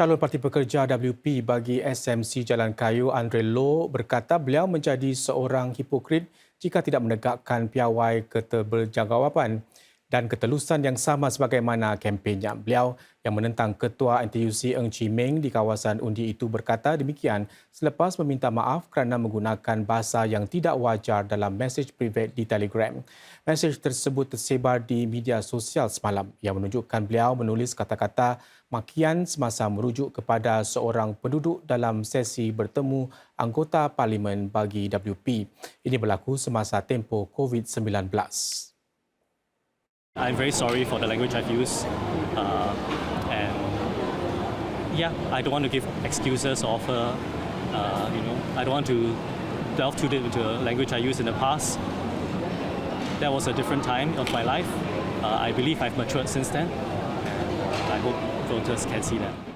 Calon Parti Pekerja WP bagi SMC Jalan Kayu Andre Low berkata beliau menjadi seorang hipokrit jika tidak menegakkan piawai keterberjangkauan dan ketelusan yang sama sebagaimana kempennya. Beliau yang menentang Ketua NTUC Eng Chi Meng di kawasan undi itu berkata demikian selepas meminta maaf kerana menggunakan bahasa yang tidak wajar dalam mesej privat di Telegram. Mesej tersebut tersebar di media sosial semalam yang menunjukkan beliau menulis kata-kata makian semasa merujuk kepada seorang penduduk dalam sesi bertemu anggota parlimen bagi WP. Ini berlaku semasa tempoh COVID-19. I'm very sorry for the language I've used. Uh, and yeah, I don't want to give excuses or offer, uh, you know, I don't want to delve too deep into the language I used in the past. That was a different time of my life. Uh, I believe I've matured since then. I hope voters can see that.